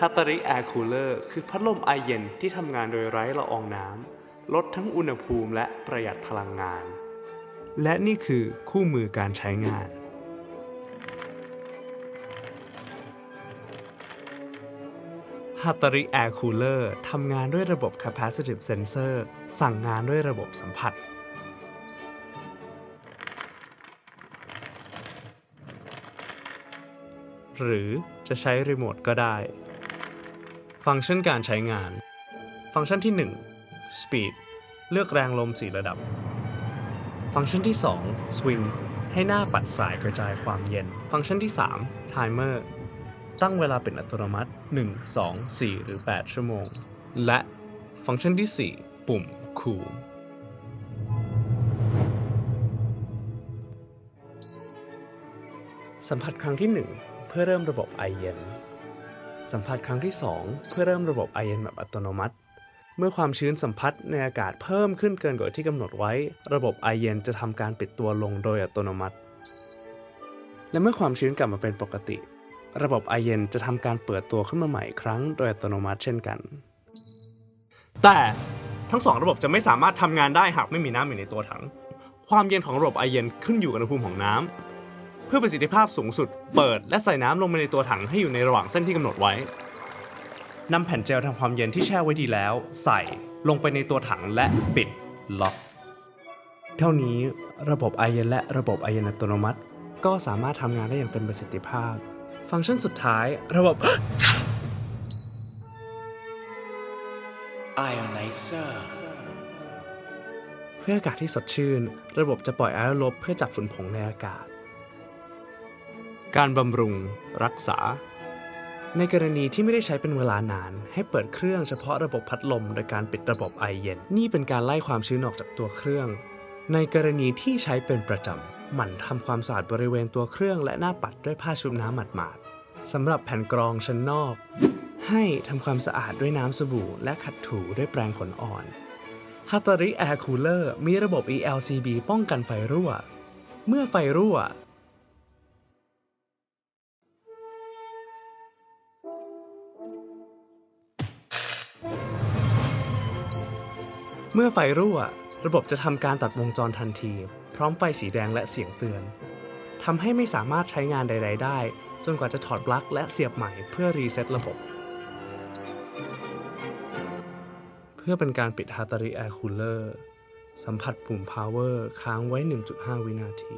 ฮัตตาริแอร์คูลเลอร์คือพัดลมไอเย็นที่ทำงานโดยไร้ละอองน้ำ ลดทั้งอุณหภูมิและประหยัดพลังงาน และนี่คือคู่มือการใช้งานฮัตตาริแอร์คูลเลอร์ทำงานด้วยระบบ Capacitive Sensor สั่งงานด้วยระบบสัมผัส หรือจะใช้รีโมทก็ได้ ฟังก์ชันการใช้งาน ฟังก์ชันที่ 1 Speed เลือกแรงลม 4 ระดับ ฟังก์ชันที่ 2 Swing ให้หน้าปัดสายกระจายความเย็น ฟังก์ชันที่ 3 Timer ตั้งเวลาเป็นอัตโนมัติ 1 2 4 หรือ 8 ชั่วโมง และฟังก์ชันที่ 4 ปุ่ม Cool สัมผัสครั้งที่ 1 เพื่อเริ่มระบบไอเย็น สัมผัสครั้งที่ 2 เพื่อเริ่มระบบไอเยนแบบอัตโนมัติ เมื่อความชื้นสัมผัสในอากาศเพิ่มขึ้นเกินกว่าที่กำหนดไว้ ระบบไอเยนจะทำการปิดตัวลงโดยอัตโนมัติ และเมื่อความชื้นกลับมาเป็นปกติ ระบบไอเยนจะทำการเปิดตัวขึ้นมาใหม่ครั้งโดยอัตโนมัติเช่นกัน แต่ทั้งสองระบบจะไม่สามารถทำงานได้หากไม่มีน้ำอยู่ในตัวถัง ความเย็นของระบบไอเย็นขึ้นอยู่กับอุณหภูมิของน้ำ เพื่อประสิทธิภาพสูงสุด เปิดและใส่น้ำลงไปในตัวถังให้อยู่ในระหว่างเส้นที่กำหนดไว้นำแผ่นเจลทำความเย็นที่แช่ไว้ดีแล้ว ใส่ลงไปในตัวถังและปิดล็อก เท่านี้ระบบไอเย็นและระบบไอเย็นอัตโนมัติ ก็สามารถทำงานได้อย่างเต็มประสิทธิภาพ ฟังก์ชันสุดท้ายระบบ Ionizer เพื่ออากาศที่สดชื่น ระบบจะปล่อยไอออนลบเพื่อจับฝุ่นผงในอากาศ การบำรุงรักษา ในกรณีที่ไม่ได้ใช้เป็นเวลานาน ให้เปิดเครื่องเฉพาะระบบพัดลม โดยการปิดระบบไอเย็น นี่เป็นการไล่ความชื้นออกจากตัวเครื่อง ในกรณีที่ใช้เป็นประจำหมั่นทำความสะอาดบริเวณตัวเครื่องและหน้าปัดด้วยผ้าชุบน้ำหมาดๆสำหรับแผ่นกรองชั้นนอก ให้ทำความสะอาดด้วยน้ำสบู่ และขัดถูด้วยแปรงขนอ่อนฮัตตาริแอร์คูลเลอร์มีระบบ ELCB ป้องกันไฟรั่ว เมื่อไฟรั่ว เมื่อไฟรั่ว ระบบจะทำการตัดวงจรทันที พร้อมไฟสีแดงและเสียงเตือนทำให้ไม่สามารถใช้งานใด ๆ ได้ จนกว่าจะถอดปลั๊กและเสียบใหม่เพื่อรีเซ็ตระบบ เพื่อเป็นการปิดฮาตาริแอร์คูลเลอร์สัมผัสปุ่ม power ค้างไว้ 1.5 วินาที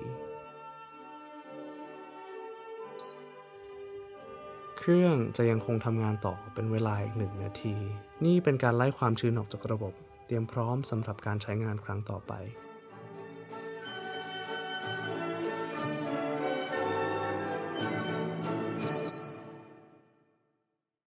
เครื่องจะยังคงทำงานต่อเป็นเวลาอีกหนึ่งนาที นี่เป็นการไล่ความชื้นออกจากระบบ เตรียมพร้อมสำหรับการใช้งานครั้งต่อไป